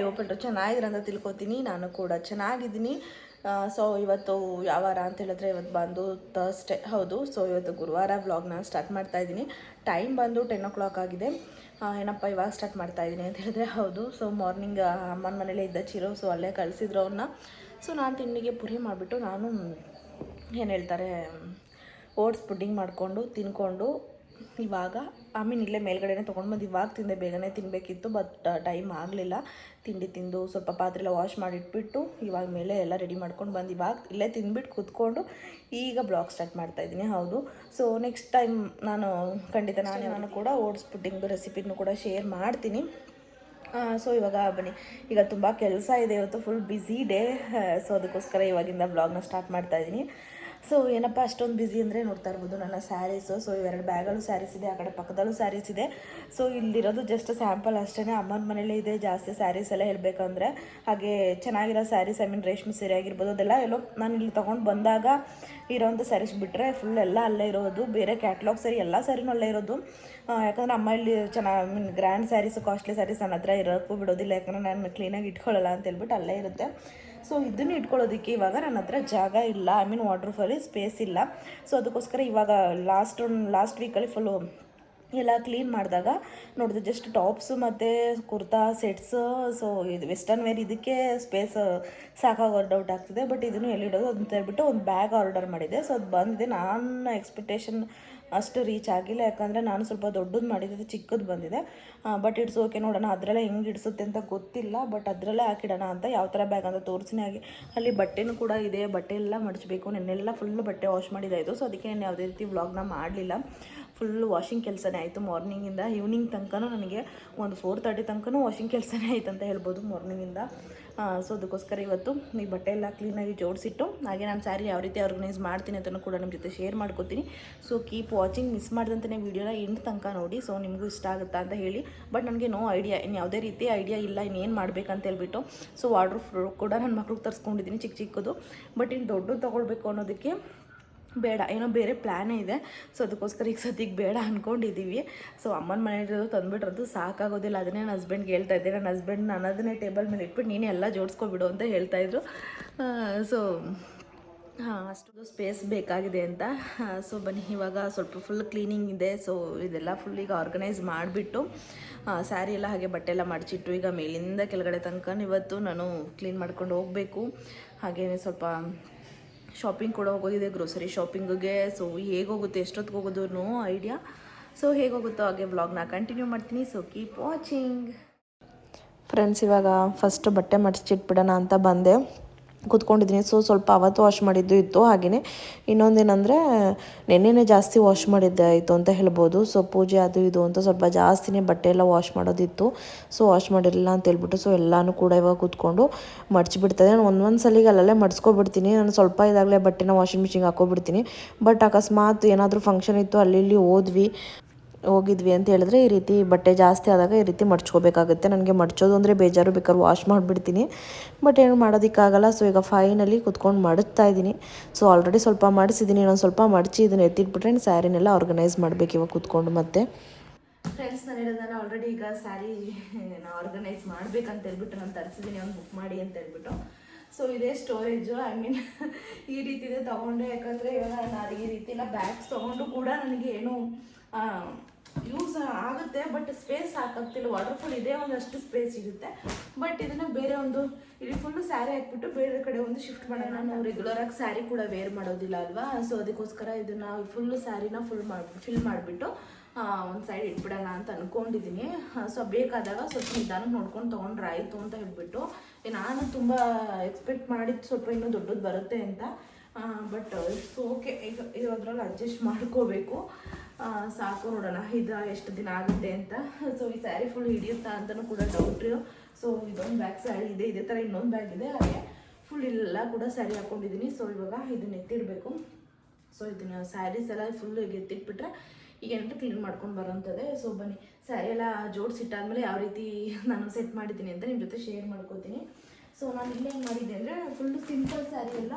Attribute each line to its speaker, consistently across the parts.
Speaker 1: I hope ಎಲ್ಲರೂ ಚೆನ್ನಾಗಿದ್ರೆ ಅಂತ ತಿಳ್ಕೊತೀನಿ. ನಾನು ಕೂಡ ಚೆನ್ನಾಗಿದ್ದೀನಿ. ಸೊ ಇವತ್ತು ಯಾವಾರ ಅಂತ ಹೇಳಿದ್ರೆ ಇವತ್ತು ಬಂದು ಥರ್ಸ್ಡೇ ಹೌದು ಸೊ ಇವತ್ತು ಗುರುವಾರ ವ್ಲಾಗ್ನ ಸ್ಟಾರ್ಟ್ ಮಾಡ್ತಾ ಇದ್ದೀನಿ. ಟೈಮ್ ಬಂದು ಟೆನ್ ಓ ಕ್ಲಾಕ್ ಆಗಿದೆ ಏನಪ್ಪ ಇವಾಗ ಸ್ಟಾರ್ಟ್ ಮಾಡ್ತಾ ಇದ್ದೀನಿ ಅಂತ ಹೇಳಿದ್ರೆ ಹೌದು. ಸೊ ಮಾರ್ನಿಂಗ್ ಅಮ್ಮನ ಮನೇಲೇ ಇದ್ದ ಚಿರೋ ಸೊ ಅಲ್ಲೇ ಕಳಿಸಿದ್ರು ಅವನ್ನ ಸೊ ನಾನು ತಿಂಡಿಗೆ ಪುರಿ ಮಾಡಿಬಿಟ್ಟು ನಾನು, ಏನು ಹೇಳ್ತಾರೆ ಓಟ್ಸ್ ಪುಡ್ಡಿಂಗ್ ಮಾಡಿಕೊಂಡು, ತಿನ್ಕೊಂಡು ಇವಾಗ ಆಮೇಲೆ ಮೀನ್ ಇಲ್ಲೇ ಮೇಲ್ಗಡೆನೇ ತೊಗೊಂಡು ಬಂದು ಇವಾಗ ತಿಂದೆ ಬೇಗನೆ ತಿನ್ನಬೇಕಿತ್ತು ಬಟ್ ಟೈಮ್ ಆಗಲಿಲ್ಲ. ತಿಂಡಿ ತಿಂದು ಸ್ವಲ್ಪ ಪಾತ್ರೆ ಎಲ್ಲ ವಾಶ್ ಮಾಡಿಟ್ಬಿಟ್ಟು ಇವಾಗ ಮೇಲೆ ಎಲ್ಲ ರೆಡಿ ಮಾಡ್ಕೊಂಡು ಬಂದು ಇವಾಗ ಇಲ್ಲೇ ತಿಂದ್ಬಿಟ್ಟು ಕೂತ್ಕೊಂಡು ಈಗ ಬ್ಲಾಗ್ ಸ್ಟಾರ್ಟ್ ಮಾಡ್ತಾ ಇದ್ದೀನಿ. ಹೌದು. ಸೊ ನೆಕ್ಸ್ಟ್ ಟೈಮ್ ನಾನು ಖಂಡಿತ ನಾನೇ ನಾನು ಕೂಡ ಓಟ್ಸ್ ಪುಡ್ಡಿಂಗ್ ರೆಸಿಪಿನೂ ಕೂಡ ಶೇರ್ ಮಾಡ್ತೀನಿ. ಸೊ ಇವಾಗ ಬನ್ನಿ. ಈಗ ತುಂಬ ಕೆಲಸ ಇದೆ ಇವತ್ತು ಫುಲ್ ಬ್ಯುಸಿ ಡೇ ಸೊ ಅದಕ್ಕೋಸ್ಕರ ಇವಾಗಿಂದ ಬ್ಲಾಗ್ನ ಸ್ಟಾರ್ಟ್ ಮಾಡ್ತಾ ಇದ್ದೀನಿ. ಸೊ ಏನಪ್ಪ, ಅಷ್ಟೊಂದು ಬ್ಯುಸಿ ಅಂದರೆ ನೋಡ್ತಾ ಇರ್ಬೋದು ನನ್ನ ಸ್ಯಾರೀಸು ಸೊ ಇವೆರಡು ಬ್ಯಾಗಲ್ಲೂ ಸ್ಯಾರೀಸ್ ಇದೆ, ಆ ಕಡೆ ಪಕ್ಕದಲ್ಲೂ ಸ್ಯಾರೀಸ್ ಇದೆ. ಸೊ ಇಲ್ಲಿರೋದು ಜಸ್ಟ್ ಸ್ಯಾಂಪಲ್ ಅಷ್ಟೇ ಅಮ್ಮನ ಮನೇಲೇ ಇದೆ, ಜಾಸ್ತಿ ಸ್ಯಾರೀಸ್ ಎಲ್ಲ ಹೇಳಬೇಕಂದ್ರೆ. ಹಾಗೆ ಚೆನ್ನಾಗಿರೋ ಸ್ಯಾರೀಸ್ ಐ ಮೀನ್ ರೇಷ್ಮೆ ಸೀರೆ ಆಗಿರ್ಬೋದು, ಅದೆಲ್ಲ ಎಲ್ಲೋ ನಾನು ಇಲ್ಲಿ ತೊಗೊಂಡು ಬಂದಾಗ ಇರೋವಂಥ ಸ್ಯಾರೀಸ್ ಬಿಟ್ಟರೆ ಫುಲ್ ಎಲ್ಲ ಅಲ್ಲೇ ಇರೋದು. ಬೇರೆ ಕ್ಯಾಟ್ಲಾಗ್ ಸರಿ ಎಲ್ಲ ಸ್ಯಾರಿನೂ ಅಲ್ಲೇ ಇರೋದು. ಯಾಕಂದರೆ ಅಮ್ಮ ಇಲ್ಲಿ ಚೆನ್ನಾಗಿ mean grand saris costly saris ನನ್ನ ಹತ್ರ ಇರೋಕ್ಕೂ ಬಿಡೋದಿಲ್ಲ. ಯಾಕಂದ್ರೆ ನಾನು ಕ್ಲೀನಾಗಿ ಇಟ್ಕೊಳ್ಳಲ್ಲ ಅಂತ ಹೇಳ್ಬಿಟ್ಟು ಅಲ್ಲೇ ಇರುತ್ತೆ. ಸೊ ಇದನ್ನು ಇಟ್ಕೊಳ್ಳೋದಕ್ಕೆ ಇವಾಗ ನನ್ನ ಹತ್ರ ಜಾಗ ಇಲ್ಲ. ಐ ಮೀನ್ ವಾಟರ್ ಫಾಲಿ ಸ್ಪೇಸ್ ಇಲ್ಲ. ಸೊ ಅದಕ್ಕೋಸ್ಕರ ಇವಾಗ ಲಾಸ್ಟ್ ಲಾಸ್ಟ್ ವೀಕಲ್ಲಿ ಫುಲ್ಲು ಎಲ್ಲ ಕ್ಲೀನ್ ಮಾಡಿದಾಗ ನೋಡಿದೆ ಜಸ್ಟ್ ಟಾಪ್ಸು ಮತ್ತು ಕುರ್ತಾ ಸೆಟ್ಸು ಸೊ ಇದು ವೆಸ್ಟರ್ನ್ ವೇರ್ ಇದಕ್ಕೆ ಸ್ಪೇಸ್ ಸಾಕಾಗೋ ಡೌಟ್ ಆಗ್ತಿದೆ. ಬಟ್ ಇದನ್ನು ಎಲ್ಲಿಡೋದು ಅಂತ ಹೇಳ್ಬಿಟ್ಟು ಒಂದು ಬ್ಯಾಗ್ ಆರ್ಡರ್ ಮಾಡಿದೆ. ಸೊ ಅದು ಬಂದಿದೆ. ನಾನು ಎಕ್ಸ್ಪೆಕ್ಟೇಷನ್ ಅಷ್ಟು ರೀಚ್ ಆಗಿಲ್ಲ. ಯಾಕಂದರೆ ನಾನು ಸ್ವಲ್ಪ ದೊಡ್ಡದು ಮಾಡಿದ್ದು ಚಿಕ್ಕದು ಬಂದಿದೆ. ಬಟ್ ಇಟ್ಸ್ ಓಕೆ ನೋಡೋಣ, ಅದರಲ್ಲೇ ಹೆಂಗೆ ಇಡಿಸುತ್ತೆ ಅಂತ ಗೊತ್ತಿಲ್ಲ. ಬಟ್ ಅದರಲ್ಲೇ ಹಾಕಿಡೋಣ ಅಂತ ಯಾವ ಥರ ಬ್ಯಾಗ್ ಅಂತ ತೋರಿಸಿನೇ ಆಗಿ ಅಲ್ಲಿ ಬಟ್ಟೆನೂ ಕೂಡ ಇದೆ. ಬಟ್ಟೆ ಎಲ್ಲ ಮಡಚಬೇಕು. ನೆನ್ನೆಲ್ಲ ಫುಲ್ ಬಟ್ಟೆ ವಾಶ್ ಮಾಡಿದ್ದಾಯಿತು ಸೊ ಅದಕ್ಕೆ ನಾನು ಯಾವುದೇ ರೀತಿ ವ್ಲಾಗ್ನ ಮಾಡಲಿಲ್ಲ. ಫುಲ್ ವಾಷಿಂಗ್ ಕೆಲಸನೇ ಆಯಿತು ಮಾರ್ನಿಂಗಿಂದ. ಈವ್ನಿಂಗ್ ತನಕನೂ ನನಗೆ ಒಂದು ಫೋರ್ ತರ್ಟಿ ತನಕನೂ ವಾಷಿಂಗ್ ಕೆಲಸನೇ ಆಯ್ತು ಅಂತ ಹೇಳ್ಬೋದು ಮಾರ್ನಿಂಗಿಂದ. ಸೊ ಅದಕ್ಕೋಸ್ಕರ ಇವತ್ತು ಈ ಬಟ್ಟೆ ಎಲ್ಲ ಕ್ಲೀನಾಗಿ ಜೋಡಿಸಿಟ್ಟು, ಹಾಗೆ ನಾನು ಸ್ಯಾರಿ ಯಾವ ರೀತಿ ಆರ್ಗನೈಸ್ ಮಾಡ್ತೀನಿ ಅಂತಲೂ ಕೂಡ ನಿಮ್ಮ ಜೊತೆ ಶೇರ್ ಮಾಡ್ಕೋತೀನಿ. ಸೊ ಕೀಪ್ ವಾಚಿಂಗ್ ಮಿಸ್ ಮಾಡ್ದಂತಲೇ ವೀಡಿಯೋನ ಎಂಡ್ ತನಕ ನೋಡಿ. ಸೊ ನಿಮಗೂ ಇಷ್ಟ ಆಗುತ್ತಾ ಅಂತ ಹೇಳಿ. ಬಟ್ ನನಗೆ ನೋ ಐಡಿಯಾ ಇನ್ನು ಯಾವುದೇ ರೀತಿ ಐಡಿಯಾ ಇಲ್ಲ ಇನ್ನೇನು ಮಾಡಬೇಕಂತ ಹೇಳ್ಬಿಟ್ಟು. ಸೊ ವಾಡ್ರೂಫ್ ಕೂಡ ನನ್ನ ಮಕ್ಳಿಗೆ ತರಿಸ್ಕೊಂಡಿದ್ದೀನಿ ಚಿಕ್ಕ ಚಿಕ್ಕದು. ಬಟ್ ಇನ್ನು ದೊಡ್ಡದು ತೊಗೊಳ್ಬೇಕು ಅನ್ನೋದಕ್ಕೆ ಬೇಡ, ಏನೋ ಬೇರೆ ಪ್ಲ್ಯಾನೇ ಇದೆ. ಸೊ ಅದಕ್ಕೋಸ್ಕರ ಈಗ ಸದ್ಯಕ್ಕೆ ಬೇಡ ಅಂದ್ಕೊಂಡಿದ್ದೀವಿ ಸೊ ಅಮ್ಮನ ಮನೆಯಲ್ಲಿರೋದು ತಂದುಬಿಟ್ರಂತೂ ಸಾಕಾಗೋದಿಲ್ಲ. ಅದನ್ನೇ ನನ್ನ ಹಸ್ಬೆಂಡ್ಗೆ ಹೇಳ್ತಾ ಇದ್ದೆ. ನನ್ನ ಹಸ್ಬೆಂಡ್ ನಾನು ಅದನ್ನೇ ಟೇಬಲ್ ಮೇಲೆ ಇಟ್ಬಿಟ್ಟು ನೀನೇ ಎಲ್ಲ ಜೋಡಿಸ್ಕೊಬಿಡು ಅಂತ ಹೇಳ್ತಾಯಿದ್ರು ಸೊ ಹಾಂ ಅಷ್ಟು ಸ್ಪೇಸ್ ಬೇಕಾಗಿದೆ ಅಂತ. ಸೊ ಬನ್ನಿ, ಇವಾಗ ಸ್ವಲ್ಪ ಫುಲ್ ಕ್ಲೀನಿಂಗ್ ಇದೆ. ಸೊ ಇದೆಲ್ಲ ಫುಲ್ ಈಗ ಆರ್ಗನೈಸ್ ಮಾಡಿಬಿಟ್ಟು ಸ್ಯಾರಿ ಎಲ್ಲ ಹಾಗೆ ಬಟ್ಟೆ ಎಲ್ಲ ಮಡಚಿಟ್ಟು ಈಗ ಮೇಲಿಂದ ಕೆಳಗಡೆ ತನಕ ಇವತ್ತು ನಾನು ಕ್ಲೀನ್ ಮಾಡ್ಕೊಂಡು ಹೋಗಬೇಕು. ಹಾಗೆಯೇ ಸ್ವಲ್ಪ ಶಾಪಿಂಗ್ ಕೂಡ ಹೋಗೋದಿದೆ ಗ್ರೋಸರಿ ಶಾಪಿಂಗಿಗೆ ಸೊ ಹೇಗೆ ಹೋಗುತ್ತೆ, ಎಷ್ಟೊತ್ತಿಗೆ ಹೋಗೋದು ಐಡಿಯಾ ಸೊ ಹೇಗೋಗುತ್ತೋ ಹಾಗೆ ವ್ಲಾಗ್ನ ಕಂಟಿನ್ಯೂ ಮಾಡ್ತೀನಿ. ಸೊ ಕೀಪ್ ವಾಚಿಂಗ್ ಫ್ರೆಂಡ್ಸ್ ಇವಾಗ ಫಸ್ಟ್ ಬಟ್ಟೆ ಮಡಚಿಟ್ಬಿಡೋಣ ಅಂತ ಬಂದೆ. ಕೂತ್ಕೊಂಡಿದ್ದೀನಿ. ಸೊ ಸ್ವಲ್ಪ ಅವತ್ತು ವಾಶ್ ಮಾಡಿದ್ದು ಇತ್ತು. ಹಾಗೆಯೇ ಇನ್ನೊಂದೇನೆಂದರೆ, ನೆನ್ನೆನೇ ಜಾಸ್ತಿ ವಾಶ್ ಮಾಡಿದ್ದೆ ಆಯಿತು ಅಂತ ಹೇಳ್ಬೋದು. ಸೊ ಪೂಜೆ ಅದು ಇದು ಅಂತ ಸ್ವಲ್ಪ ಜಾಸ್ತಿನೇ ಬಟ್ಟೆ ಎಲ್ಲ ವಾಶ್ ಮಾಡೋದಿತ್ತು. ಸೊ ವಾಶ್ ಮಾಡಿರಲಿಲ್ಲ ಅಂತ ಹೇಳ್ಬಿಟ್ಟು ಸೊ ಎಲ್ಲನೂ ಕೂಡ ಇವಾಗ ಕೂತ್ಕೊಂಡು ಮಡ್ಚಿಬಿಡ್ತದೆ ನಾನು ಒಂದೊಂದು ಸಲಿಗೆ ಅಲ್ಲಲ್ಲೇ ಮಡಿಸ್ಕೊಬಿಡ್ತೀನಿ ನಾನು ಸ್ವಲ್ಪ ಇದಾಗಲೇ ಬಟ್ಟೆನ ವಾಷಿಂಗ್ ಮಿಷಿನ್ಗೆ ಹಾಕೋಬಿಡ್ತೀನಿ ಬಟ್ ಅಕಸ್ಮಾತ್ ಏನಾದರೂ ಫಂಕ್ಷನ್ ಇತ್ತು, ಅಲ್ಲಿ ಇಲ್ಲಿ ಹೋದ್ವಿ ಹೋಗಿದ್ವಿ ಅಂತ ಹೇಳಿದ್ರೆ ಈ ರೀತಿ ಬಟ್ಟೆ ಜಾಸ್ತಿ ಆದಾಗ ಈ ರೀತಿ ಮಡ್ಚ್ಕೋಬೇಕಾಗುತ್ತೆ. ನನಗೆ ಮಡ್ಚೋದು ಅಂದರೆ ಬೇಜಾರು, ಬೇಕಾದ್ರೆ ವಾಶ್ ಮಾಡಿಬಿಡ್ತೀನಿ. ಬಟ್ ಏನು ಮಾಡೋದಕ್ಕಾಗಲ್ಲ. ಸೊ ಈಗ ಫೈನಲಿ ಕುತ್ಕೊಂಡು ಮಡಚ್ತಾ ಇದ್ದೀನಿ. ಸೊ ಆಲ್ರೆಡಿ ಸ್ವಲ್ಪ ಮಾಡಿಸಿದ್ದೀನಿ ಇನ್ನೊಂದು ಸ್ವಲ್ಪ ಮಡಚಿ ಇದನ್ನು ಎತ್ತಿಟ್ಬಿಟ್ರೆ ಸ್ಯಾರಿನೆಲ್ಲ ಆರ್ಗನೈಸ್ ಮಾಡಬೇಕು ಇವಾಗ ಕುತ್ಕೊಂಡು ಮತ್ತೆ. ಫ್ರೆಂಡ್ಸ್ ನಾನು ಹೇಳೋದಲ್ಲ ಆಲ್ರೆಡಿ ಈಗ ಸ್ಯಾರಿ ನಾನು ಆರ್ಗನೈಸ್ ಮಾಡ್ಬೇಕಂತ ಹೇಳ್ಬಿಟ್ಟು ನಾನು ತರಿಸಿದ್ದೀನಿ ಒಂದು ಬುಕ್ ಮಾಡಿ ಅಂತ ಹೇಳ್ಬಿಟ್ಟು. ಸೊ ಇದೇ ಸ್ಟೋರೇಜು ಐ ಮೀನ್ ಈ ರೀತಿದೆ ತೊಗೊಂಡೆ. ಯಾಕಂದರೆ ಇವಾಗ ನಾನು ಈ ರೀತಿಯೆಲ್ಲ ಬ್ಯಾಗ್ಸ್ ತೊಗೊಂಡು ಕೂಡ ನನಗೆ ಏನು ಯೂಸ್ ಆಗುತ್ತೆ ಬಟ್ ಸ್ಪೇಸ್ ಸಾಕಾಗ್ತಿಲ್ಲ ವಾಟರ್ಫಾಲ್ ಇದೆ ಒಂದಷ್ಟು ಸ್ಪೇಸ್ ಸಿಗುತ್ತೆ. ಬಟ್ ಇದನ್ನು ಬೇರೆ ಒಂದು ಇಲ್ಲಿ ಫುಲ್ಲು ಸ್ಯಾರಿ ಹಾಕ್ಬಿಟ್ಟು ಬೇರೆ ಕಡೆ ಒಂದು ಶಿಫ್ಟ್ ಮಾಡೋಣ. ನಾನು ರೆಗ್ಯುಲರ್ ಆಗಿ ಸ್ಯಾರಿ ಕೂಡ ವೇರ್ ಮಾಡೋದಿಲ್ಲ ಅಲ್ವಾ? ಸೊ ಅದಕ್ಕೋಸ್ಕರ ಇದನ್ನ ಫುಲ್ ಸ್ಯಾರಿನ ಫುಲ್ ಮಾಡಿ ಫಿಲ್ ಮಾಡಿಬಿಟ್ಟು ಒಂದು ಸೈಡ್ ಇಟ್ಬಿಡೋಣ ಅಂತ ಅನ್ಕೊಂಡಿದ್ದೀನಿ ಸೊ ಬೇಕಾದಾಗ ಸ್ವಲ್ಪ ನಿಧಾನ ನೋಡ್ಕೊಂಡು ತೊಗೊಂಡ್ರೆ ಆಯಿತು ಅಂತ ಹೇಳ್ಬಿಟ್ಟು ನಾನು ತುಂಬ ಎಕ್ಸ್ಪೆಕ್ಟ್ ಮಾಡಿದ್ದು ಸ್ವಲ್ಪ ಇನ್ನೂ ದೊಡ್ಡದು ಬರುತ್ತೆ ಅಂತ. ಬಟ್ ಸೊ ಓಕೆ ಈಗ ಇರೋದ್ರಲ್ಲಿ ಅಡ್ಜಸ್ಟ್ ಮಾಡ್ಕೋಬೇಕು. ಸಾಕು ನೋಡೋಣ. ಇದು ಎಷ್ಟು ದಿನ ಆಗುತ್ತೆ ಅಂತ. ಸೊ ಈ ಸ್ಯಾರಿ ಫುಲ್ ಹಿಡಿಯುತ್ತಾ ಅಂತಲೂ ಕೂಡ ಡೌಟ್ ಸೊ ಇದೊಂದು ಬ್ಯಾಗ್ ಸ್ಯಾರಿ ಇದೆ. ಇದೇ ಥರ ಇನ್ನೊಂದು ಬ್ಯಾಗ್ ಇದೆ. ಹಾಗೆ ಫುಲ್ ಎಲ್ಲ ಕೂಡ ಸ್ಯಾರಿ ಹಾಕೊಂಡಿದ್ದೀನಿ ಸೊ ಇವಾಗ ಇದನ್ನ ಎತ್ತಿಡಬೇಕು. ಸೊ ಇದನ್ನ ಸ್ಯಾರೀಸ್ ಎಲ್ಲ ಫುಲ್ ಎತ್ತಿಟ್ಬಿಟ್ರೆ ಈಗ ಕ್ಲೀನ್ ಮಾಡ್ಕೊಂಡು ಬರೋಂಥದ್ದೇ ಸೊ ಬನ್ನಿ. ಸ್ಯಾರಿ ಎಲ್ಲ ಜೋಡಿಸಿಟ್ಟಾದ್ಮೇಲೆ ಯಾವ ರೀತಿ ನಾನು ಸೆಟ್ ಮಾಡಿದ್ದೀನಿ ಅಂತ ನಿಮ್ಮ ಜೊತೆ ಶೇರ್ ಮಾಡ್ಕೋತೀನಿ. ಸೊ ನಾನು ಇಲ್ಲೇನು ಮಾಡಿದ್ದೆ ಅಂದರೆ ಫುಲ್ಲು ಸಿಂಪಲ್ ಸ್ಯಾರಿ ಎಲ್ಲ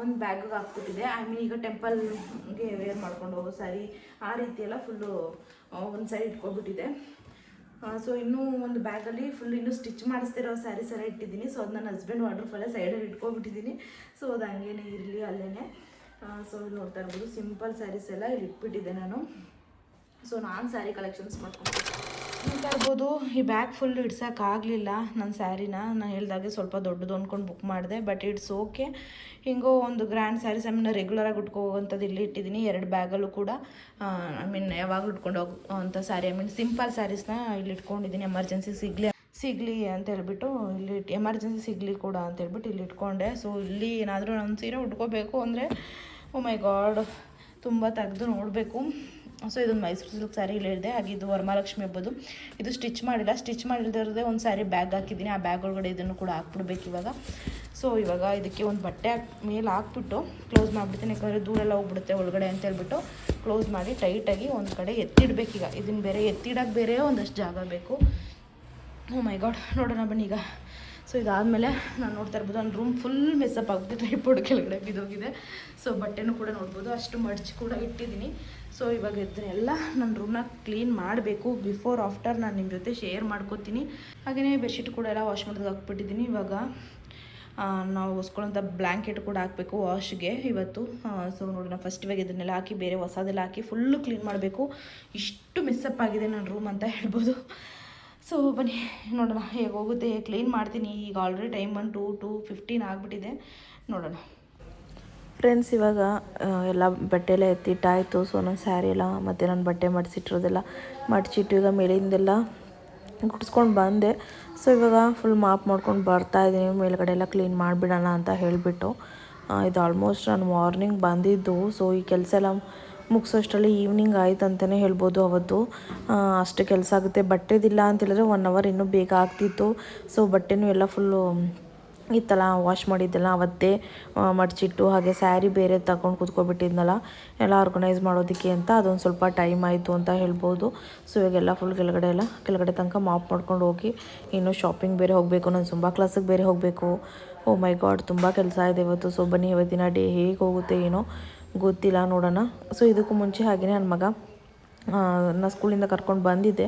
Speaker 1: ಒಂದು ಬ್ಯಾಗ್ ಹಾಕ್ಬಿಟ್ಟಿದೆ. ಐ ಮೀನ್ ಈಗ ಟೆಂಪಲ್ಗೆ ವೇರ್ ಮಾಡ್ಕೊಂಡು ಹೋಗೋ ಸ್ಯಾರಿ ಆ ರೀತಿ ಎಲ್ಲ ಫುಲ್ಲು ಒಂದು ಸೈಡ್ ಇಟ್ಕೊಬಿಟ್ಟಿದೆ. ಸೊ ಇನ್ನೂ ಒಂದು ಬ್ಯಾಗಲ್ಲಿ ಫುಲ್ ಇನ್ನೂ ಸ್ಟಿಚ್ ಮಾಡಿಸ್ತಿರೋ ಸ್ಯಾರೀಸ್ ಎಲ್ಲ ಇಟ್ಟಿದ್ದೀನಿ. ಸೊ ಅದು ನನ್ನ ಹಸ್ಬೆಂಡ್ ವಾಟ್ರಫಲ್ಲ ಸೈಡಲ್ಲಿ ಇಟ್ಕೊಬಿಟ್ಟಿದ್ದೀನಿ. ಸೊ ಅದು ಹಂಗೇನೆ ಇರಲಿ ಅಲ್ಲೇ ಸೊ ನೋಡ್ತಾ ಇರ್ಬೋದು. ಸಿಂಪಲ್ ಸ್ಯಾರೀಸ್ ಎಲ್ಲ ಇಲ್ಲಿ ಇಟ್ಬಿಟ್ಟಿದ್ದೆ ನಾನು. ಸೊ ನಾನು ಸ್ಯಾರಿ ಕಲೆಕ್ಷನ್ಸ್ ಮಾಡ್ಕೊಂಡು ನೋಡ್ತಾ ಇರ್ಬೋದು ಈ ಬ್ಯಾಗ್ ಫುಲ್ ಇಡ್ಸೋಕ್ಕಾಗಲಿಲ್ಲ ನನ್ನ ಸ್ಯಾರಿನ. ನಾನು ಹೇಳಿದಾಗೆ ಸ್ವಲ್ಪ ದೊಡ್ಡದು ಅಂದ್ಕೊಂಡು ಬುಕ್ ಮಾಡಿದೆ ಬಟ್ ಇಟ್ಸ್ ಓಕೆ ಹಿಂಗೋ ಒಂದು ಗ್ರ್ಯಾಂಡ್ ಸ್ಯಾರೀಸ್ ಐ ಮೀನ್ ರೆಗ್ಯುಲರಾಗಿ ಉಟ್ಕೋವಂಥದ್ದು ಇಲ್ಲಿ ಇಟ್ಟಿದ್ದೀನಿ ಎರಡು ಬ್ಯಾಗಲ್ಲೂ ಕೂಡ ಐ ಮೀನ್ ಯಾವಾಗಲೂ ಉಟ್ಕೊಂಡು ಹೋಗುವಂಥ ಸ್ಯಾರಿ ಐ ಮೀನ್ ಸಿಂಪಲ್ ಸ್ಯಾರೀಸ್ನ ಇಲ್ಲಿ ಇಟ್ಕೊಂಡಿದ್ದೀನಿ ಎಮರ್ಜೆನ್ಸಿ ಸಿಗಲಿ ಸಿಗಲಿ ಅಂತ ಹೇಳ್ಬಿಟ್ಟು ಇಲ್ಲಿ ಎಮರ್ಜೆನ್ಸಿ ಸಿಗಲಿ ಕೂಡ ಅಂತ ಹೇಳ್ಬಿಟ್ಟು ಇಲ್ಲಿ ಇಟ್ಕೊಂಡೆ. ಸೊ ಇಲ್ಲಿ ಏನಾದರೂ ನಾನು ಸೀರೆ ಉಟ್ಕೋಬೇಕು ಅಂದರೆ ಮೈ ಗಾಡ್ ತುಂಬ ತೆಗೆದು ನೋಡಬೇಕು. ಸೊ ಇದೊಂದು ಮೈಸೂರು ಸಿಲ್ಕ್ ಸ್ಯಾರಿ ಹೇಳಿದೆ ಹಾಗೆ ಇದು ವರಮಹಾಲಕ್ಷ್ಮಿ ಹಬ್ಬದು. ಇದು ಸ್ಟಿಚ್ ಮಾಡಿಲ್ಲ. ಸ್ಟಿಚ್ ಮಾಡಿಲ್ದಿರೋದೇ ಒಂದು ಸ್ಯಾರಿ ಬ್ಯಾಗ್ ಹಾಕಿದ್ದೀನಿ. ಆ ಬ್ಯಾಗ್ ಒಳಗಡೆ ಇದನ್ನು ಕೂಡ ಹಾಕ್ಬಿಡ್ಬೇಕು ಇವಾಗ. ಸೊ ಇವಾಗ ಇದಕ್ಕೆ ಒಂದು ಬಟ್ಟೆ ಮೇಲೆ ಹಾಕ್ಬಿಟ್ಟು ಕ್ಲೋಸ್ ಮಾಡಿಬಿಡ್ತೀನಿ. ಯಾಕಂದರೆ ದೂರೆಲ್ಲ ಹೋಗ್ಬಿಡುತ್ತೆ ಒಳಗಡೆ ಅಂತ ಹೇಳ್ಬಿಟ್ಟು ಕ್ಲೋಸ್ ಮಾಡಿ ಟೈಟಾಗಿ ಒಂದು ಕಡೆ ಎತ್ತಿಡ್ಬೇಕೀಗ ಇದನ್ನು ಬೇರೆ ಎತ್ತಿಡಕ್ಕೆ ಬೇರೆ ಒಂದಷ್ಟು ಜಾಗ ಬೇಕು. ಓ ಮೈ ಗಾಡ್ ನೋಡೋಣ ಬನ್ನಿ ಈಗ. ಸೊ ಇದಾದಮೇಲೆ ನಾನು ನೋಡ್ತಾ ಇರ್ಬೋದು ನನ್ನ ರೂಮ್ ಫುಲ್ ಮೆಸ್ಸಪ್ ಆಗುತ್ತೆ ಟ್ರೈಪೋರ್ಡ್ ಕೆಳಗಡೆ ಬಿದ್ದೋಗಿದೆ. ಸೊ ಬಟ್ಟೆನೂ ಕೂಡ ನೋಡ್ಬೋದು. ಅಷ್ಟು ಮಡ್ಚಿ ಕೂಡ ಇಟ್ಟಿದ್ದೀನಿ. ಸೊ ಇವಾಗ ಇದನ್ನೆಲ್ಲ ನನ್ನ ರೂಮ್ನ ಕ್ಲೀನ್ ಮಾಡಬೇಕು. ಬಿಫೋರ್ ಆಫ್ಟರ್ ನಾನು ನಿಮ್ಮ ಜೊತೆ ಶೇರ್ ಮಾಡ್ಕೋತೀನಿ. ಹಾಗೆಯೇ ಬೆಡ್ಶೀಟ್ ಕೂಡ ಎಲ್ಲ ವಾಶ್ ಮಾಡೋದಕ್ಕೆ ಹಾಕ್ಬಿಟ್ಟಿದ್ದೀನಿ. ಇವಾಗ ನಾವು ಹೊಸ್ಕೊಳ್ಳೋಂಥ ಬ್ಲ್ಯಾಂಕೆಟ್ ಕೂಡ ಹಾಕಬೇಕು ವಾಶ್ಗೆ ಇವತ್ತು. ಸೊ ನೋಡಿ, ನಾನು ಫಸ್ಟ್ ಇವಾಗ ಇದನ್ನೆಲ್ಲ ಹಾಕಿ, ಬೇರೆ ಹೊಸದೆಲ್ಲ ಹಾಕಿ ಫುಲ್ಲು ಕ್ಲೀನ್ ಮಾಡಬೇಕು. ಇಷ್ಟು ಮಿಸ್ಸಪ್ ಆಗಿದೆ ನನ್ನ ರೂಮ್ ಅಂತ ಹೇಳ್ಬೋದು. ಸೊ ಬನ್ನಿ, ನೋಡೋಣ ಹೇಗೆ ಹೋಗುತ್ತೆ ಹೇಗೆ ಕ್ಲೀನ್ ಮಾಡ್ತೀನಿ. ಈಗ ಆಲ್ರೆಡಿ ಟೈಮ್ ಬಂದು ಟೂ ಟು ಫಿಫ್ಟೀನ್ ಆಗಿಬಿಟ್ಟಿದೆ. ನೋಡೋಣ. ಫ್ರೆಂಡ್ಸ್ ಇವಾಗ ಎಲ್ಲ ಬಟ್ಟೆ ಎಲ್ಲ ಎತ್ತಿಟ್ಟಾಯಿತು. ಸೊ ನನ್ನ ಸ್ಯಾರಿ ಎಲ್ಲ ಮತ್ತು ನಾನು ಬಟ್ಟೆ ಮಡಿಸಿಟ್ಟಿರೋದೆಲ್ಲ ಮಡಿಸಿಟ್ಟು ಈಗ ಮೇಲಿಂದೆಲ್ಲ ಗುಡಿಸ್ಕೊಂಡು ಬಂದೆ. ಸೊ ಇವಾಗ ಫುಲ್ ಮಾಪ್ ಮಾಡ್ಕೊಂಡು ಬರ್ತಾ ಇದ್ದೀನಿ. ಮೇಲ್ಗಡೆ ಎಲ್ಲ ಕ್ಲೀನ್ ಮಾಡಿಬಿಡೋಣ ಅಂತ ಹೇಳಿಬಿಟ್ಟು ಇದು ಆಲ್ಮೋಸ್ಟ್ ನಾನು ಮಾರ್ನಿಂಗ್ ಬಂದಿದ್ದು. ಸೊ ಈ ಕೆಲಸ ಎಲ್ಲ ಮುಗಿಸೋಷ್ಟರಲ್ಲಿ ಈವ್ನಿಂಗ್ ಆಯ್ತು ಅಂತಲೇ ಹೇಳ್ಬೋದು ಅವತ್ತು. ಅಷ್ಟು ಕೆಲಸ ಆಗುತ್ತೆ. ಬಟ್ಟೆದಿಲ್ಲ ಅಂತ ಹೇಳಿದ್ರೆ ಒನ್ ಅವರ್ ಇನ್ನೂ ಬೇಗ ಆಗ್ತಿತ್ತು. ಸೊ ಬಟ್ಟೆನೂ ಎಲ್ಲ ಫುಲ್ಲು ಇತ್ತಲ್ಲ ವಾಶ್ ಮಾಡಿದ್ದೆಲ್ಲ ಅವತ್ತೇ ಮಡಚಿಟ್ಟು, ಹಾಗೆ ಸ್ಯಾರಿ ಬೇರೆ ತಗೊಂಡು ಕೂತ್ಕೊಬಿಟ್ಟಿದ್ನಲ್ಲ, ಎಲ್ಲ ಆರ್ಗನೈಸ್ ಮಾಡೋದಕ್ಕೆ ಅಂತ ಅದೊಂದು ಸ್ವಲ್ಪ ಟೈಮ್ ಆಯಿತು ಅಂತ ಹೇಳ್ಬೋದು. ಸೊ ಇವಾಗೆಲ್ಲ ಫುಲ್ ಕೆಳಗಡೆ ಎಲ್ಲ, ಕೆಳಗಡೆ ತನಕ ಮಾಪ್ ಮಾಡ್ಕೊಂಡು ಹೋಗಿ, ಇನ್ನು ಶಾಪಿಂಗ್ ಬೇರೆ ಹೋಗಬೇಕು, ನಾನು ತುಂಬ ಕ್ಲಾಸಿಗೆ ಬೇರೆ ಹೋಗಬೇಕು. ಓ ಮೈ ಗಾಡ್ ತುಂಬ ಕೆಲಸ ಇದೆ ಇವತ್ತು. ಸೊ ಬನ್ನಿ, ಇವತ್ತಿನ ಡೇ ಹೇಗೆ ಹೋಗುತ್ತೆ, ಏನೋ ಗೊತ್ತಿಲ್ಲ ನೋಡೋಣ. ಸೊ ಇದಕ್ಕೂ ಮುಂಚೆ ಹಾಗೆಯೇ ನನ್ನ ಮಗ ನಾ ಸ್ಕೂಲಿಂದ ಕರ್ಕೊಂಡು ಬಂದಿದ್ದೆ.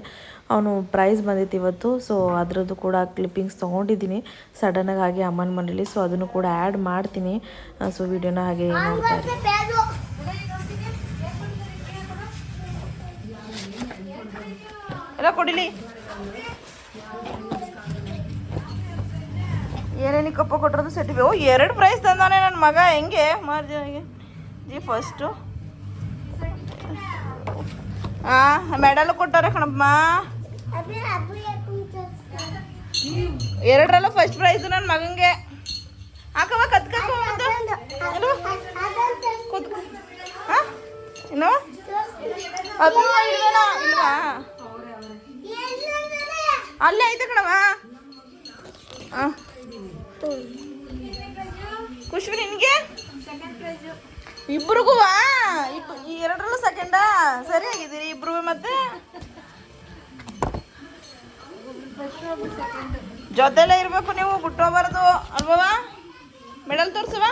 Speaker 1: ಅವನು ಪ್ರೈಸ್ ಬಂದಿತ್ತು ಇವತ್ತು ಸೊ ಅದರದ್ದು ಕೂಡ ಕ್ಲಿಪ್ಪಿಂಗ್ಸ್ ತೊಗೊಂಡಿದ್ದೀನಿ. ಸಡನ್ನಾಗಿ ಹಾಗೆ ಅಮ್ಮನ ಮನೇಲಿ ಸೊ ಅದನ್ನು ಕೂಡ ಆ್ಯಡ್ ಮಾಡ್ತೀನಿ. ಸೊ ವಿಡಿಯೋನ ಹಾಗೆ ನೋಡ್ತಾ ಎಲ್ಲ ಕೊಡಿಲಿ? ಏನೇನು ಕಪ್ಪ ಕೊಟ್ಟಿರೋದು ಸೆಟ್ಟಿವೆ ಓ, ಎರಡು ಪ್ರೈಸ್ ತಂದಾನೆ ನನ್ನ ಮಗ. ಹೆಂಗೆ? ಮಾರ್ಜಿಗೆ ಜಿ ಫಸ್ಟು ಮೆಡಲ್ ಕೊಟ್ಟಾರ ಕಣಪ್ಪ. ಎರಡರಲ್ಲ ಫಸ್ಟ್ ಪ್ರೈಸ್ ನನ್ನ ಮಗಂಗೆ. ಹಾಕವ ಕತ್ಕೋ ಇನ್ನು? ಅದು ಇಲ್ವೇನಾ ಇಲ್ವಾ? ಅಲ್ಲೇ ಐತೆ ಕಣವ ಹಾಂ ನಿನ್ಗೆ? ಇಬ್ರಿಗೂ ಎರಡರಲ್ಲೂ ಸೆಕೆಂಡಾ ಸರಿ ಆಗಿದ್ದೀರಿ ಇಬ್ರು ಮತ್ತೆ? ಜೊತೆಲೇ ಇರಬೇಕು ನೀವು ಬಿಟ್ಟೋಗ್ಬಾರದು ಅಲ್ವಾ ಮೆಡಲ್ ತೋರಿಸುವ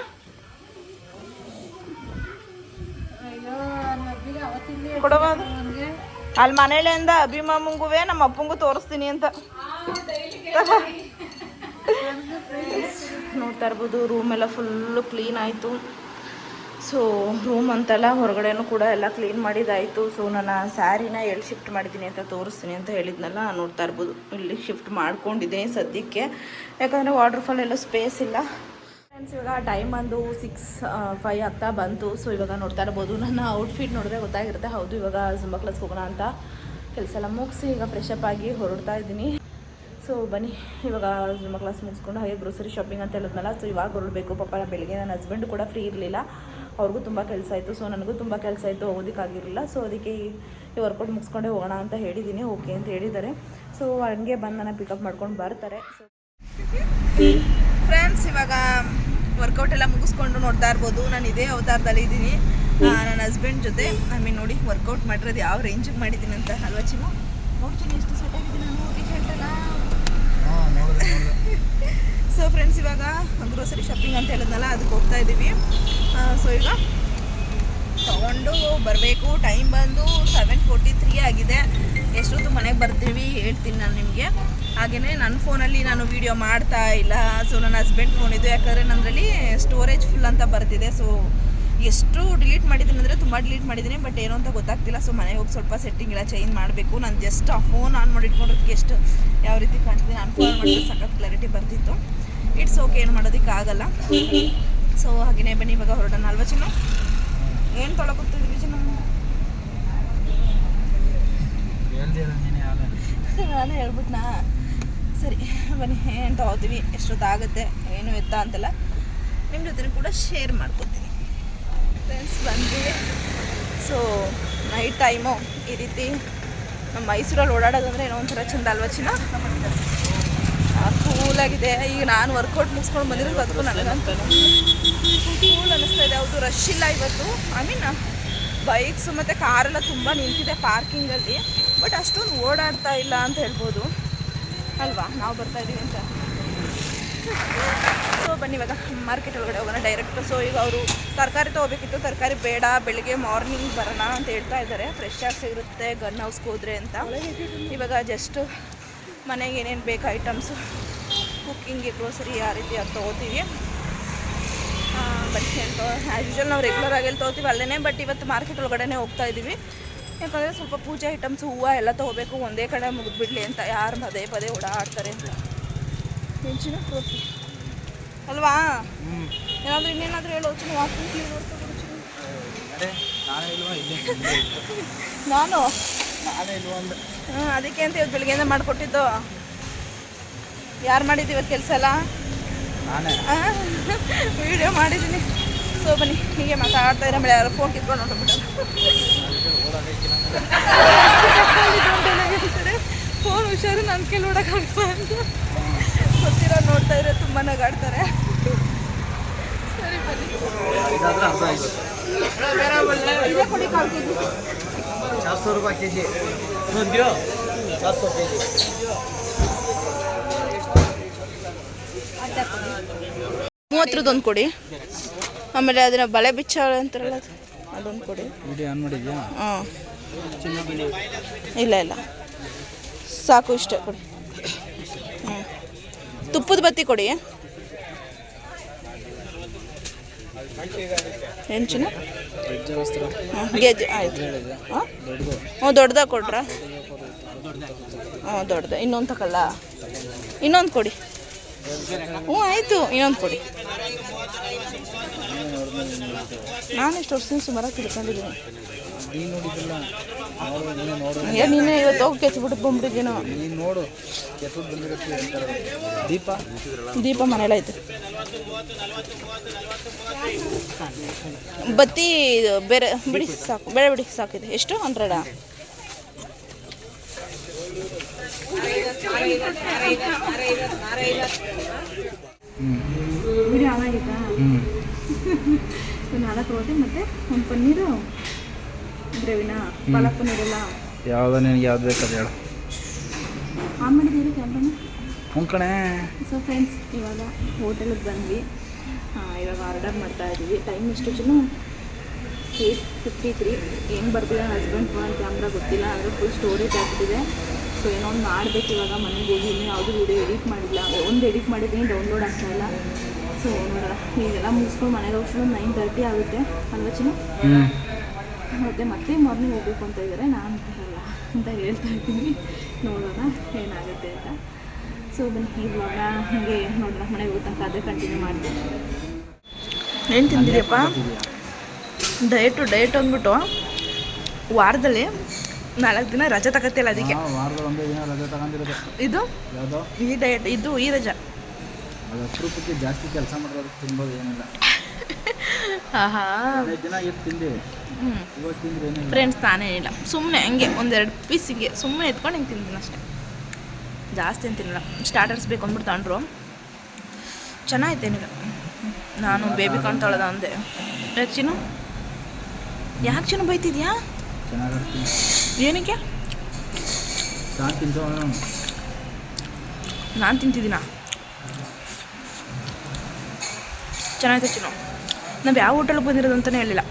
Speaker 1: ಕೊಡವ ಅಲ್ಲಿ ಅಲ್ಲಿ ಮನೇಲಿಂದ ಅಭಿಮಾಮಂಗುವೆ ನಮ್ಮ ಅಪ್ಪಂಗು ತೋರಿಸ್ತೀನಿ ಅಂತ. ನೋಡ್ತಾ ಇರ್ಬೋದು ರೂಮ್ ಎಲ್ಲ ಫುಲ್ಲು ಕ್ಲೀನ್ ಆಯಿತು. ಸೊ ರೂಮ್ ಅಂತೆಲ್ಲ ಹೊರಗಡೆನೂ ಕೂಡ ಎಲ್ಲ ಕ್ಲೀನ್ ಮಾಡಿದ್ದಾಯಿತು ಸೊ ನನ್ನ ಸ್ಯಾರಿನ ಎಲ್ಲಿ ಶಿಫ್ಟ್ ಮಾಡಿದ್ದೀನಿ ಅಂತ ತೋರಿಸ್ತೀನಿ ಅಂತ ಹೇಳಿದ್ನಲ್ಲ, ನೋಡ್ತಾ ಇರ್ಬೋದು. ಇಲ್ಲಿ ಶಿಫ್ಟ್ ಮಾಡ್ಕೊಂಡಿದ್ದೀನಿ ಸದ್ಯಕ್ಕೆ. ಯಾಕಂದರೆ ವಾಟರ್ ಫಾಲ್ ಎಲ್ಲ ಸ್ಪೇಸ್ ಇಲ್ಲ. ಫ್ರೆಂಡ್ಸ್ ಇವಾಗ ಟೈಮ್ ಬಂದು ಸಿಕ್ಸ್ ಫೈವ್ ಆಗ್ತಾ ಬಂತು. ಸೊ ಇವಾಗ ನೋಡ್ತಾ ಇರ್ಬೋದು, ನನ್ನ ಔಟ್ಫಿಟ್ ನೋಡಿದ್ರೆ ಗೊತ್ತಾಗಿರುತ್ತೆ, ಹೌದು, ಇವಾಗ ಜುಂಬಾ ಕ್ಲಾಸ್ಗೆ ಹೋಗೋಣ ಅಂತ ಕೆಲಸ ಎಲ್ಲ ಮುಗಿಸಿ ಈಗ ಫ್ರೆಶಪ್ ಆಗಿ ಹೊರಡ್ತಾ ಇದ್ದೀನಿ. ಸೊ ಬನ್ನಿ, ಇವಾಗ ಸುಮ್ಮ ಕ್ಲಾಸ್ ಮುಗಿಸ್ಕೊಂಡು ಹಾಗೆ ಗ್ರೋಸರಿ ಶಾಪಿಂಗ್ ಅಂತ ಹೇಳಿದ್ನಲ್ಲ. ಸೊ ಇವಾಗ ಹೊರಡಬೇಕು. ಪಾಪ, ಬೆಳಗ್ಗೆ ನನ್ನ ಹಸ್ಬೆಂಡ್ ಕೂಡ ಫ್ರೀ ಇರಲಿಲ್ಲ. ಅವ್ರಿಗೂ ತುಂಬ ಕೆಲಸ ಆಯಿತು. ಸೊ ನನಗೂ ತುಂಬ ಕೆಲಸ ಇತ್ತು ಹೋಗೋದಕ್ಕಾಗಿರಲಿಲ್ಲ. ಸೊ ಅದಕ್ಕೆ ಈ ವರ್ಕೌಟ್ ಮುಗಿಸ್ಕೊಂಡೇ ಹೋಗೋಣ ಅಂತ ಹೇಳಿದ್ದೀನಿ ಓಕೆ ಅಂತ ಹೇಳಿದ್ದಾರೆ. ಸೊ ಹಂಗೆ ಬಂದು ನನ್ನ ಪಿಕಪ್ ಮಾಡ್ಕೊಂಡು ಬರ್ತಾರೆ. ಸೊ ಫ್ರೆಂಡ್ಸ್ ಇವಾಗ ವರ್ಕೌಟ್ ಎಲ್ಲ ಮುಗಿಸ್ಕೊಂಡು ನೋಡ್ತಾ ಇರ್ಬೋದು. ನಾನು ಇದೇ ಅವತಾರದಲ್ಲಿ ಇದ್ದೀನಿ. ನನ್ನ ಹಸ್ಬೆಂಡ್ ಜೊತೆ ಐ ಮೀನ್ ನೋಡಿ ವರ್ಕೌಟ್ ಮಾಡಿರೋದು ಯಾವ ರೇಂಜಿಗೆ ಮಾಡಿದ್ದೀನಿ ಅಂತ. ಅಲ್ವಾ ಚಿನ್ನು? ನೋಡ್ತೀನಿ ಎಷ್ಟು ಸೆಟ್ ಆಗಿದ್ದೀನಿ ನಾನು ಸೊ ಫ್ರೆಂಡ್ಸ್ ಇವಾಗ ಗ್ರೋಸರಿ ಶಾಪಿಂಗ್ ಅಂತ ಹೇಳಿದ್ನಲ್ಲ, ಅದಕ್ಕೆ ಹೋಗ್ತಾ ಇದ್ದೀವಿ. ಸೊ ಈಗ ತೊಗೊಂಡು ಬರಬೇಕು. ಟೈಮ್ ಬಂದು ಸೆವೆನ್ ಫೋರ್ಟಿ ತ್ರೀ ಆಗಿದೆ. ಎಷ್ಟೊತ್ತು ಮನೆಗೆ ಬರ್ತೀವಿ ಹೇಳ್ತೀನಿ ನಾನು ನಿಮಗೆ. ಹಾಗೆಯೇ ನನ್ನ ಫೋನಲ್ಲಿ ನಾನು ವೀಡಿಯೋ ಮಾಡ್ತಾ ಇಲ್ಲ. ಸೊ ನನ್ನ ಹಸ್ಬೆಂಡ್ ಫೋನ್ ಇದು. ಯಾಕಂದರೆ ನನ್ನಲ್ಲಿ ಸ್ಟೋರೇಜ್ ಫುಲ್ ಅಂತ ಬರ್ತಿದೆ. ಸೊ ಎಷ್ಟು ಡಿಲೀಟ್ ಮಾಡಿದ್ದೀನಿ ಅಂದರೆ ತುಂಬ ಡಿಲೀಟ್ ಮಾಡಿದ್ದೀನಿ. ಬಟ್ ಏನೋ ಅಂತ ಗೊತ್ತಾಗ್ತಿಲ್ಲ. ಸೊ ಮನೆಗೆ ಹೋಗಿ ಸ್ವಲ್ಪ ಸೆಟ್ಟಿಂಗ್ ಎಲ್ಲ ಚೇಂಜ್ ಮಾಡಬೇಕು. ನಾನು ಜಸ್ಟ್ ಆ ಫೋನ್ ಆನ್ ಮಾಡಿ ಇಟ್ಕೊಂಡಿದ್ದಕ್ಕೆ ಎಷ್ಟು ಯಾವ ರೀತಿ ಕಾಣ್ತಿದೆ. ನಾನು ಫೋನ್ ಮಾಡಿದ್ರೆ ಸಖತ್ ಕ್ಲಾರಿಟಿ ಬರ್ತಿತ್ತು. ಇಟ್ಸ್ ಓಕೆ ಏನು ಮಾಡೋದಕ್ಕಾಗಲ್ಲ ಸೊ ಹಾಗೆಯೇ ಬನ್ನಿ ಇವಾಗ ಹೊರಡೋಣ. ಅಲ್ವಾ ಚಿನ್ನ? ಏನು ತೊಳಕೊತಿದ್ವಿ ಚಿನ್ನ?
Speaker 2: ನಾನು
Speaker 1: ಹೇಳ್ಬಿಟ್ನಾ? ಸರಿ ಬನ್ನಿ ಏನು ತಗೋತೀವಿ? ಎಷ್ಟೊತ್ತಾಗುತ್ತೆ? ಏನು ಎತ್ತ ಅಂತೆಲ್ಲ ನಿಮ್ಮ ಜೊತೆ ಕೂಡ ಶೇರ್ ಮಾಡ್ಕೊತೀನಿ. ಫ್ರೆಂಡ್ಸ್ ಬಂದ್ವಿ. ಸೊ ನೈಟ್ ಟೈಮು ಈ ರೀತಿ ನಮ್ಮ ಮೈಸೂರಲ್ಲಿ ಓಡಾಡೋದಂದ್ರೆ ಏನೋ ಒಂಥರ ಚಂದ ಅಲ್ವಾ ಚಿನ್ನ? ಕೂಲಾಗಿದೆ ಈಗ ನಾನು ವರ್ಕೌಟ್ ಮುಗಿಸ್ಕೊಂಡು ಬಂದಿರೋದು ಅದಕ್ಕೂ ನನಗೆ ಕೂಲ್ ಅನಿಸ್ತಾ ಇದೆ. ಹೌದು ರಶ್ ಇಲ್ಲ ಇವತ್ತು. ಐ ಮೀನ್ ಬೈಕ್ಸು ಮತ್ತು ಕಾರೆಲ್ಲ ತುಂಬ ನಿಂತಿದೆ ಪಾರ್ಕಿಂಗಲ್ಲಿ ಬಟ್ ಅಷ್ಟೊಂದು ಓಡಾಡ್ತಾ ಇಲ್ಲ ಅಂತ ಹೇಳ್ಬೋದು. ಅಲ್ವಾ? ನಾವು ಬರ್ತಾ ಇದ್ದೀವಿ ಅಂತ. ಸೊ ಬನ್ನಿ ಇವಾಗ ಮಾರ್ಕೆಟ್ ಒಳಗಡೆ ಹೋಗೋಣ ಡೈರೆಕ್ಟ್ ಸೊ ಈಗ ಅವರು ತರಕಾರಿ ತೊಗೋಬೇಕಿತ್ತು. ತರಕಾರಿ ಬೇಡ, ಬೆಳಿಗ್ಗೆ ಮಾರ್ನಿಂಗ್ ಬರೋಣ ಅಂತ ಹೇಳ್ತಾ ಇದ್ದಾರೆ. ಫ್ರೆಶ್ ಆಗಿ ಸಿಗುತ್ತೆ ಗನ್ ಹೌಸ್ಗೆ ಹೋದ್ರೆ ಅಂತ. ಇವಾಗ ಜಸ್ಟು ಮನೆಗೆ ಏನೇನು ಬೇಕು ಐಟಮ್ಸು ಕುಕ್ಕಿಂಗ್ಗೆ ಗ್ರೋಸರಿ ಯಾವ ರೀತಿ ಅದು ತೊಗೋತೀವಿ. ಬಟ್ ಏನು ಆ್ಯಸ್ ಯೂಶಲ್ ನಾವು ರೆಗ್ಯುಲರ್ ಆಗಿ ಎಲ್ಲಿ ತೊಗೋತೀವಿ ಅಲ್ಲೇ ಬಟ್ ಇವತ್ತು ಮಾರ್ಕೆಟ್ ಒಳಗಡೆನೇ ಹೋಗ್ತಾ ಇದ್ದೀವಿ ಯಾಕಂದರೆ ಸ್ವಲ್ಪ ಪೂಜೆ ಐಟಮ್ಸ್ ಹೂವು ಎಲ್ಲ ತೊಗೋಬೇಕು ಒಂದೇ ಕಡೆ ಮುಗಿದ್ಬಿಡ್ಲಿ ಅಂತ ಯಾರು ಪದೇ ಪದೇ ಓಡಾಡ್ತಾರೆ ಅಂತ. ಹೆಂಚಿನ ಟ್ರೋಫಿ ಅಲ್ವಾ? ಏನಾದರೂ ಇನ್ನೇನಾದರೂ ಹೇಳೋ ಚಿನ್ನ ವಾಕಿಂಗ್
Speaker 2: ನಾನೇ
Speaker 1: ನಾನು? ಅದಕ್ಕೆ ಅಂತ ಇವತ್ತು ಬೆಳಿಗ್ಗೆಯಿಂದ ಮಾಡಿಕೊಟ್ಟಿದ್ದು. ಯಾರು ಮಾಡಿದ್ದು ಇವತ್ತು ಕೆಲಸ ಎಲ್ಲ
Speaker 2: ನಾನೇ
Speaker 1: ವಿಡಿಯೋ ಮಾಡಿದ್ದೀನಿ ಸೊ ಬನ್ನಿ ಹೀಗೆ ಮಾತಾಡ್ತಾ ಇರೋ ಮೇಲೆ ಯಾರೋ ಫೋನ್ ಕಿತ್ಕೊಂಡು ಹೊಂಟೋಗ್ಬಿಟ್ಟು
Speaker 2: ಓಡಾಡಕ್ಕಿಲ್ಲ
Speaker 1: ಫೋನ್ ಹುಷಾರು ನನ್ನ ಕೈಲಿ ಓಡೋಕ್ಕಾಗಲ್ಲ ಅಂತ ಗೊತ್ತಿರೋ ನೋಡ್ತಾ ಇದ್ರೆ ತುಂಬ ನಗಾಡ್ತಾರೆ ಸರಿ ಬನ್ನಿ
Speaker 2: ಇದಾದ್ರೆ ಅರ್ಧ ಐವತ್ತು
Speaker 1: ಇದೇ ಕೊಡಿ ಕಾಲ್ ಕೆ ಜಿ
Speaker 2: ಚಾರ್ ಸौ रुपये के जी सुन दियो चार सौ के जी
Speaker 1: ಮೂವತ್ತರದ್ದೊಂದು ಕೊಡಿ. ಆಮೇಲೆ ಅದನ್ನ ಬಳೆ ಬಿಚ್ಚ ಅಂತಾರಲ್ಲ ಅದೊಂದು ಕೊಡಿ.
Speaker 2: ವಿಡಿಯೋ ಆನ್ ಮಾಡಿದ್ಯಾ?
Speaker 1: ಹಾಂ. ಇಲ್ಲ ಇಲ್ಲ. ಸಾಕು ಇಷ್ಟೇ ಕೊಡಿ. ಹ್ಞೂ ತುಪ್ಪದ ಬತ್ತಿ ಕೊಡಿ. ಹೆಂಚಿನ ಹ್ಞೂ ಗೆಜ್ಜೆ ಆಯಿತು. ಹ್ಞೂ ದೊಡ್ಡದಾಗ ಕೊಡ್ರ? ಹ್ಞೂ ದೊಡ್ಡದ. ಇನ್ನೊಂದು ತಗೊಳ್ಳ ಇನ್ನೊಂದು ಕೊಡಿ. ಹ್ಞೂ ಆಯಿತು ಇನ್ನೊಂದು ಕೊಡಿ ನಾನು ಎಷ್ಟು ವರ್ಷದಿಂದ ಸುಮಾರಾಗಿ ತಿಳ್ಕೊಂಡಿದ್ದೀನಿ
Speaker 2: ನೋಡು ನೀನು
Speaker 1: ಇವತ್ತು ಹೋಗಿ ಕೆಚ್ಬಿಟ್ಟು ಬಂದ್ಬಿಟ್ಟಿದ್ದೀನೋ.
Speaker 2: ನೀನು ನೋಡು ದೀಪ.
Speaker 1: ದೀಪ ಮನೇಲಿ ಆಯ್ತು ಬತ್ತಿ ಬೇರೆ ಬಿಡಿ ಸಾಕು ಬೇಡ ಬಿಡಿ ಸಾಕಿದೆ. ಎಷ್ಟು? ಹಂಡ್ರೆಡಾ ವಿಡಿಯೋ
Speaker 2: ಅವಾಗಿತ್ತಾ
Speaker 1: ಒಂದು ನಾಲ್ಕು ರೋಟಿ ಮತ್ತು ಒಂದು ಪನ್ನೀರು ಗ್ರೇವಿನ ಪಾಲಕ್ ಪನ್ನೀರ್ ಎಲ್ಲ
Speaker 2: ಯಾವ್ದು ನಿನಗೆ ಯಾವ್ದು ಬೇಕಾದ್ರೆ ಹೇಳು
Speaker 1: ಆನ್ ಮಾಡಿದ್ದೀರಿ ಕ್ಯಾಮ್ರನ
Speaker 2: ಹ್ಞೂ ಕಣೆ
Speaker 1: ಸೊ ಫ್ರೆಂಡ್ಸ್ ಇವಾಗ ಹೋಟೆಲಿಗೆ ಬಂದ್ವಿ ಇವಾಗ ಆರ್ಡರ್ ಮಾಡ್ತಾ ಇದ್ದೀವಿ ಟೈಮ್ ಎಷ್ಟು ಜನ ಏಯ್ಟ್ ಫಿಫ್ಟಿ ತ್ರೀ ಹೆಂಗೆ ಬರ್ತಿದೆ ಹಸ್ಬೆಂಡ್ ಫೋನ್ ಕ್ಯಾಮ್ರಾ ಗೊತ್ತಿಲ್ಲ ಆದರೆ ಫುಲ್ ಸ್ಟೋರೇಜ್ ಆಗ್ತಿದೆ ಸೊ ಏನೋ ಒಂದು ಮಾಡಬೇಕು ಇವಾಗ ಮನೆಗೆ ಹೋಗಿ ಇನ್ನೂ ಯಾವುದೂ ವೀಡಿಯೋ ಎಡಿಟ್ ಮಾಡಿಲ್ಲ. ಒಂದು ಎಡಿಟ್ ಮಾಡಿದ್ದೀನಿ ಡೌನ್ಲೋಡ್ ಆಗ್ತಾ ಇಲ್ಲ. ಸೊ ನೋಡೋಣ. ಈಗೆಲ್ಲ ಮುಗಿಸ್ಕೊಂಡು ಮನೆಗೆ ಹೋಗ್ಸ್ಕೊಂಡು ನೈನ್ ತರ್ಟಿ ಆಗುತ್ತೆ. ಅಲ್ವಾ ಚಿನ್ನ? ಮತ್ತು ಮತ್ತೆ ಮಾರ್ನಿಂಗ್ ಹೋಗ್ಬೇಕು ಅಂತ ಇದ್ದಾರೆ ನಾನು ಬರಲ್ಲ ಅಂತ ಹೇಳ್ತಾ ಇದ್ದೀನಿ. ನೋಡೋಣ ಏನಾಗುತ್ತೆ ಅಂತ. ಸೊ ಬನ್ನಿ ಈ ಬ್ಲಾಗ್ನ ಹಾಗೆ ನೋಡೋಣ. ಮನೆಗೆ ಹೋಗಿ ತನಕ ಅದೇ ಕಂಟಿನ್ಯೂ ಮಾಡ್ತೀನಿ. ಏನು ತಿಂದಿದ್ಯಪ್ಪ? ಡಯಟು ಡಯಟ್ ಅಂದ್ಬಿಟ್ಟು ವಾರದಲ್ಲಿ ನಾಲ್ಕು ದಿನ ರಜೆ ತಗತ್ತಿಲ್ಲ ಅದಕ್ಕೆ?
Speaker 2: ವಾರದಲ್ಲಿ ಒಂದೇ ದಿನ ರಜೆ ತಗೊಂಡಿರೋದು.
Speaker 1: ಇದು?
Speaker 2: ಯಾವುದೋ?
Speaker 1: ಈ ಡಯಟ್ ಇದು ಈ ರಜೆ.
Speaker 2: ಅದು ಅಪರೂಪಕ್ಕೆ ಜಾಸ್ತಿ ಕೆಲಸ ಮಾಡೋದು ತಿನ್ಬೋದು ಏನಿಲ್ಲ.
Speaker 1: ಆಹಾ
Speaker 2: ದಿನ ಇಟ್ಟು ತಿಂದು ಇವಾಗ ತಿಂದ್ರೆ ಏನಿಲ್ಲ.
Speaker 1: ಫ್ರೆಂಡ್ಸ್ ಸುಮ್ಮನೆ ಹಂಗೆ ಒಂದೆರಡು ಪೀಸ್ ಹಿಂಗೆ ಸುಮ್ಮನೆ ಎತ್ಕೊಂಡು ಹಿಂಗೆ ತಿಂತೀನಿ ಅಷ್ಟೇ. ಜಾಸ್ತಿ ಏನು ತಿನ್ನಲ್ಲ ಸ್ಟಾರ್ಟರ್ಸ್ ಬೇಕು ಅಂದ್ಬಿಟ್ಟು ತಗೊಂಡ್ರು. ಚೆನ್ನಾಗೈತೇನಿಲ್ಲ ನಾನು ಬೇಬಿ ತೊಳೆದ ಅಂದೆ. ಯಾಕೆ ಚಿನ್ನು ಯಾಕೆ ಚಿನ್ನು ಬೈತಿದ್ಯಾ?
Speaker 2: ಚೆನ್ನಾಗಿರ್ತೀನಿ.
Speaker 1: ಏನಕ್ಕೆ?
Speaker 2: ಸಾಕು ತಿಂತು
Speaker 1: ನಾನು ತಿಂತಿದ್ದೀನ? ಚೆನ್ನಾಗಿತ್ತು ಚಿನ್ನು ನಾವು ಯಾವ ಹೋಟೆಲ್ಗೆ ಬಂದಿರೋದು ಅಂತಲೇ ಹೇಳಿಲ್ಲ.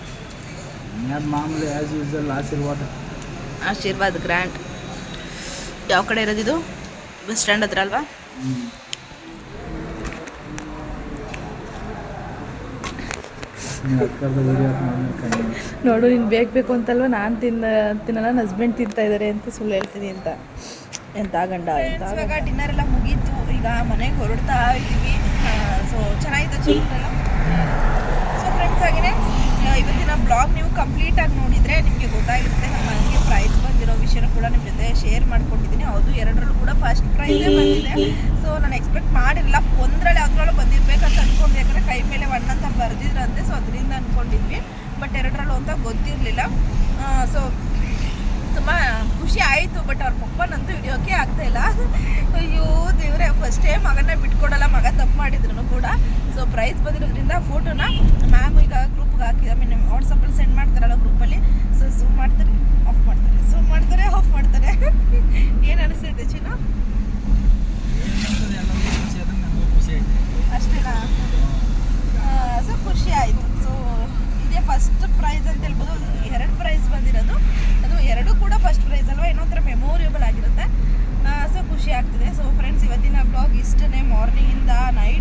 Speaker 2: ಅದು ಮಾಮೂಲಿ ಆ್ಯಸ್ ಯೂಸಲ್ ಆಶೀರ್ವಾದ.
Speaker 1: ಆಶೀರ್ವಾದ ಗ್ರ್ಯಾಂಡ್ ಯಾವ ಕಡೆ ಇರೋದಿದು ಬಸ್ ಸ್ಟ್ಯಾಂಡ್ ಹತ್ರ ಅಲ್ವಾ
Speaker 2: ನೀವು ಅಕ್ಕರ್ದ ವಿಡಿಯೋ ಮಾಡಿ
Speaker 1: ನೋಡು, ನೀನು ಬೇಕು ಬೇಕು ಅಂತಲ್ವ? ನಾನು ತಿನ್ನ, ತಿನ್ನಲ್ಲ ನನ್ನ ಹಸ್ಬೆಂಡ್ ತಿಂತಾ ಇದ್ದಾರೆ ಅಂತ ಸುಳ್ಳು ಹೇಳ್ತೀನಿ ಅಂತ. ಎಂತ ಗಂಡ, ಎಂತ ಇವಾಗ ಡಿನ್ನರ್ ಎಲ್ಲ ಮುಗೀತು. ಈಗ ಮನೆಗೆ ಹೊರಡ್ತಾ ಇದ್ದೀವಿ ಸೊ ಚೆನ್ನಾಗಿತ್ತು ಚಿಕ್ಕ ಸೊ ಫ್ರೆಂಡ್ಸ್ ಹಾಗೆಯೇ ಇವತ್ತಿನ ಬ್ಲಾಗ್ ನೀವು ಕಂಪ್ಲೀಟ್ ಆಗಿ ನೋಡಿದರೆ ನಿಮಗೆ ಗೊತ್ತಾಗಿರುತ್ತೆ ನಮ್ಮ ಮನೆಗೆ ಪ್ರೈಸ್ ಬಂದಿರೋ ವಿಷಯನ ಕೂಡ ನಿಮ್ಮ ಜೊತೆ ಶೇರ್ ಮಾಡ್ಕೊಂಡಿದ್ದೀನಿ. ಅದು ಎರಡರಲ್ಲೂ ಕೂಡ ಫಸ್ಟ್ ಪ್ರೈಸೇ ಬಂದಿದೆ. ಸೊ ನಾನು ಎಕ್ಸ್ಪೆಕ್ಟ್ ಮಾಡಿರಲಿಲ್ಲ ಒಂದರಲ್ಲಿ ಬಂದಿರಬೇಕು ಅಂತ ಅಂದ್ಕೊಂಡು ಯಾಕಂದರೆ ಕೈ ಮೇಲೆ ಒನ್ ಅಂತ ಬರೆದಿದ್ರಂತೆ. ಸೊ ಅದರಿಂದ ಅಂದ್ಕೊಂಡಿದ್ವಿ ಬಟ್ ಎರಡರಲ್ಲೂ ಅಂತ ಗೊತ್ತಿರಲಿಲ್ಲ. ಸೊ ತುಂಬ ಖುಷಿ ಆಯಿತು ಬಟ್ ಅವ್ರ ಪಪ್ಪನಂತೂ ಹಿಡಿಯೋಕೆ ಆಗ್ತಾ ಇಲ್ಲ. ಅಯ್ಯೋ, ದೇವ್ರೆ ಫಸ್ಟೇ ಮಗನ ಬಿಟ್ಕೊಡಲ್ಲ, ಮಗ ತಪ್ಪು ಮಾಡಿದ್ರು ಕೂಡ. ಸೊ ಪ್ರೈಸ್ ಬಂದಿರೋದ್ರಿಂದ ಫೋಟೋನ ಮ್ಯಾಮ್ ಈಗ ಗ್ರೂಪ್ಗೆ ಹಾಕಿ ಐ ಮೀನ್ ವಾಟ್ಸಪ್ಪಲ್ಲಿ ಸೆಂಡ್ ಮಾಡ್ತಾರಲ್ಲ ಗ್ರೂಪಲ್ಲಿ ಸೊ ಝೂಮ್ ಮಾಡ್ತಾರೆ ಆಫ್ ಮಾಡ್ತಾರೆ. ಝೂಮ್ ಮಾಡ್ತಾರೆ ಆಫ್ ಮಾಡ್ತಾರೆ. ಏನು ಅನಿಸ್ತೈತೆ ಚಿನ್ನ? ಅಷ್ಟೇನಾ ಸೊ ಖುಷಿ ಆಯಿತು. ಇದೇ. ಫಸ್ಟ್ ಪ್ರೈಸ್ ಅಂತ ಹೇಳ್ಬೋದು. ಎರಡು ಪ್ರೈಸ್ ಬಂದಿರೋದು. ಅದು ಎರಡು ಕೂಡ ಫಸ್ಟ್ ಪ್ರೈಸ್ ಅಲ್ವಾ? ಏನೋ ಒಂಥರ ಮೆಮೋರಿಯಬಲ್ ಆಗಿರುತ್ತೆ ಸೊ ಖುಷಿ ಆಗ್ತಿದೆ. ಸೊ ಫ್ರೆಂಡ್ಸ್ ಇವತ್ತಿನ ಬ್ಲಾಗ್ ಇಷ್ಟನೇ. ಮಾರ್ನಿಂಗಿಂದ ನೈಟ್